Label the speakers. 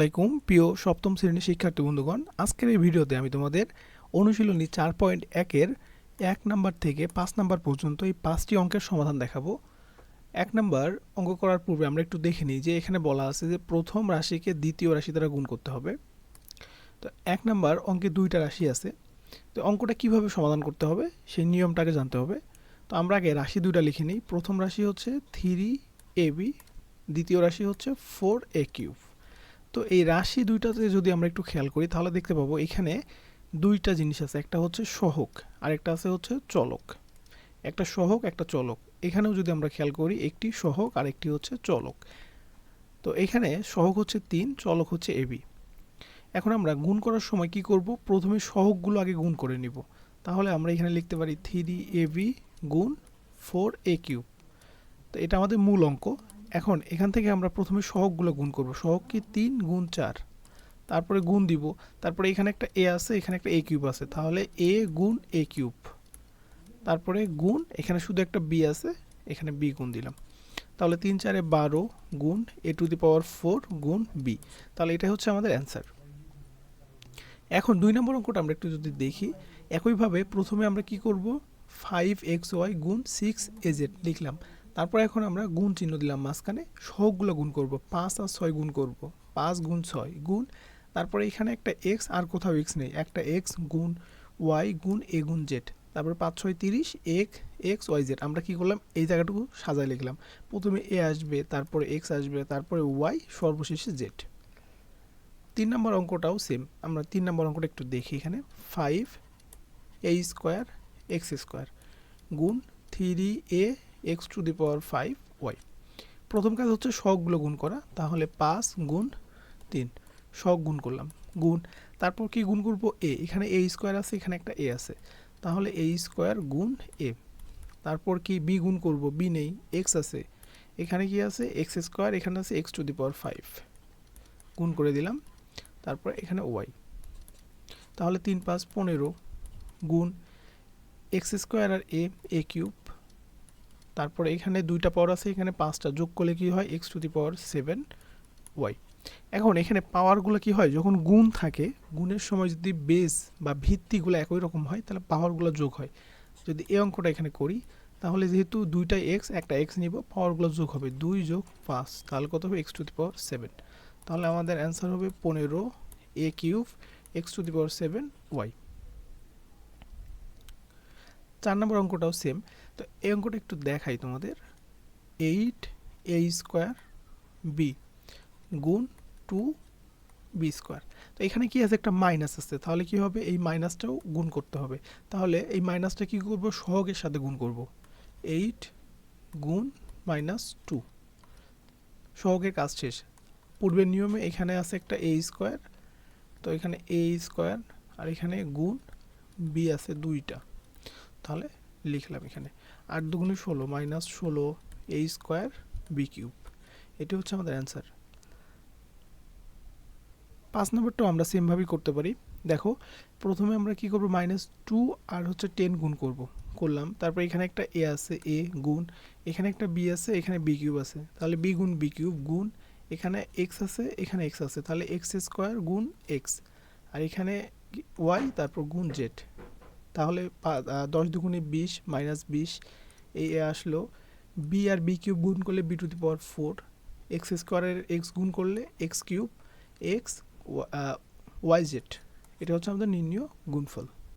Speaker 1: আসসালামাইকুম প্রিয় সপ্তম শ্রেণির শিক্ষার্থী বন্ধুগণ, আজকের এই ভিডিওতে আমি তোমাদের অনুশীলনী চার পয়েন্ট একের এক নাম্বার থেকে পাঁচ নাম্বার পর্যন্ত এই পাঁচটি অঙ্কের সমাধান দেখাবো। এক নাম্বার অঙ্ক করার পূর্বে আমরা একটু দেখে নিই যে এখানে বলা আছে যে প্রথম রাশিকে দ্বিতীয় রাশি দ্বারা গুণ করতে হবে। তো এক নাম্বার অঙ্কে দুইটা রাশি আছে। তো অঙ্কটা কীভাবে সমাধান করতে হবে সেই নিয়মটাকে জানতে হবে। তো আমরা আগে রাশি দুইটা লিখে নিই। প্রথম রাশি হচ্ছে থ্রি এ বি দ্বিতীয় রাশি হচ্ছে ফোর এ কিউব তো এই রাশি দুইটাতে যদি আমরা একটু খেয়াল করি, তাহলে দেখতে পাবো এখানে দুইটা জিনিস আছে। একটা হচ্ছে সহক আর একটা আছে হচ্ছে চলক। একটা সহক, একটা চলক। এখানেও যদি আমরা খেয়াল করি, একটি সহক আর একটি হচ্ছে চলক। তো এখানে সহক হচ্ছে তিন, চলক হচ্ছে এবি এখন আমরা গুণ করার সময় কি করব? প্রথমে সহকগুলো আগে গুণ করে নিব। তাহলে আমরা এখানে লিখতে পারি থ্রি এবি গুণ ফোর এ কিউব। তো এটা আমাদের মূল অঙ্ক। এখন এখান থেকে আমরা প্রথমে সহগগুলো গুণ করব। সহগ কি? তিন গুণ চার। তারপরে গুণ দিব। তারপরে এখানে একটা এ আছে, এখানে একটা এ কিউব আছে। তাহলে এ গুণ এ কিউব। তারপরে গুণ, এখানে শুধু একটা বি আছে, এখানে বি গুণ দিলাম। তাহলে তিন চারে বারো গুণ A to the power four গুণ বি। তাহলে এটা হচ্ছে আমাদের অ্যান্সার। এখন দুই নম্বর অঙ্কটা আমরা একটু যদি দেখি, একইভাবে প্রথমে আমরা কি করব? ফাইভ এক্স ওয়াই গুণ সিক্স এজেড লিখলাম। তারপর এখন আমরা গুণ চিহ্ন দিলাম মাঝখানে সহগুলো গুণ করব, পাঁচ আর ছয় গুণ করব, পাঁচ গুণ ছয় গুণ, তারপরে এখানে একটা এক্স আর কোথাও এক্স নেই, একটা এক্স গুণ ওয়াই গুণ এ গুণ জেড, তারপরে পাঁচ, ছয়, তিরিশ, এক, এক্স, ওয়াই, জেড, আমরা কী করলাম? এই জায়গাটুকু সাজায় লিখলাম, প্রথমে এ আসবে, তারপরে এক্স আসবে, তারপরে ওয়াই, সর্বশেষে জেড। তিন নম্বর অঙ্কটাও সেম, আমরা তিন নম্বর অঙ্কটা একটু দেখি এখানে, five A square X square গুণ three A X to the power five Y. প্রথম কাজ হচ্ছে শখগুলো গুণ করা, তাহলে পাঁচ গুণ তিন। শখ গুণ করলাম, গুণ। তারপর কি গুণ করব? এ, এখানে এ স্কোয়ার আছে, এখানে একটা এ আছে। তাহলে এ স্কোয়ার গুণ এ। তারপর কি বি গুণ করব? বি নেই, এক্স আছে। এখানে কি আছে? এক্স স্কোয়ার, এখানে আছে X to the power five. গুণ করে দিলাম, তারপর এখানে ওয়াই। তাহলে তিন পাঁচ পনেরো গুণ এক্স স্কোয়ার আর এ এ কিউব। তারপরে এখানে দুইটা পাওয়ার আছে, এখানে পাঁচটা। যোগ করলে কি হয়? X to the power seven Y এখন এখানে পাওয়ারগুলো কি হয়? যখন গুণ থাকে, গুণের সময় যদি বেস বা ভিত্তিগুলো একই রকম হয়, তাহলে পাওয়ারগুলো যোগ হয়। যদি এই অঙ্কটা এখানে করি, তাহলে যেহেতু দুইটা এক্স একটা এক্স নিব পাওয়ারগুলো যোগ হবে দুই যোগ পাঁচ। তাহলে কত হবে? X to the power seven তাহলে আমাদের অ্যান্সার হবে পনেরো A cube X to the power seven Y চার নম্বর অঙ্কটাও সেম তো এই অঙ্কটা একটু দেখাই তোমাদের। এইট এ স্কোয়ার বি গুণ টু বি স্কোয়ার। তো এখানে কি আছে? একটা মাইনাস আছে। তাহলে কি হবে? এই মাইনাসটাও গুণ করতে হবে। তাহলে এই মাইনাসটা কি করব? সহগের সাথে গুণ করব। এইট গুণ মাইনাস টু। সহগের কাজ শেষ। পূর্বের নিয়মে এখানে আছে একটা এ স্কোয়ার। তো এখানে এ স্কোয়ার আর এখানে গুণ বি আছে দুইটা। তাহলে লিখলাম এখানে। আট দুগুণে ষোলো মাইনাস ষোলো এ স্কোয়ার বি কিউব। এটি হচ্ছে আমাদের অ্যান্সার। পাঁচ নম্বরটাও আমরা সেমভাবেই করতে পারি। দেখো, প্রথমে আমরা কি করব? মাইনাস টু আর হচ্ছে টেন গুণ করব। করলাম, তারপর এখানে একটা এ আছে এ গুণ। এখানে একটা বি আছে, এখানে বি কিউব আছে। তাহলে বি গুণ বি কিউব গুণ, এখানে এক্স আছে, এখানে এক্স আছে। তাহলে এক্স স্কোয়ার গুণ এক্স আর এখানে ওয়াই তারপর গুণ জেড তাহলে দশ দুগুণে বিশ মাইনাস বিশ, এই এ আসলো। বি আর বি কিউব গুণ করলে B to the power four X স্কোয়ারের এক্স গুণ করলে X cube X Y Z এটা হচ্ছে আমাদের নির্ণীয় গুণফল।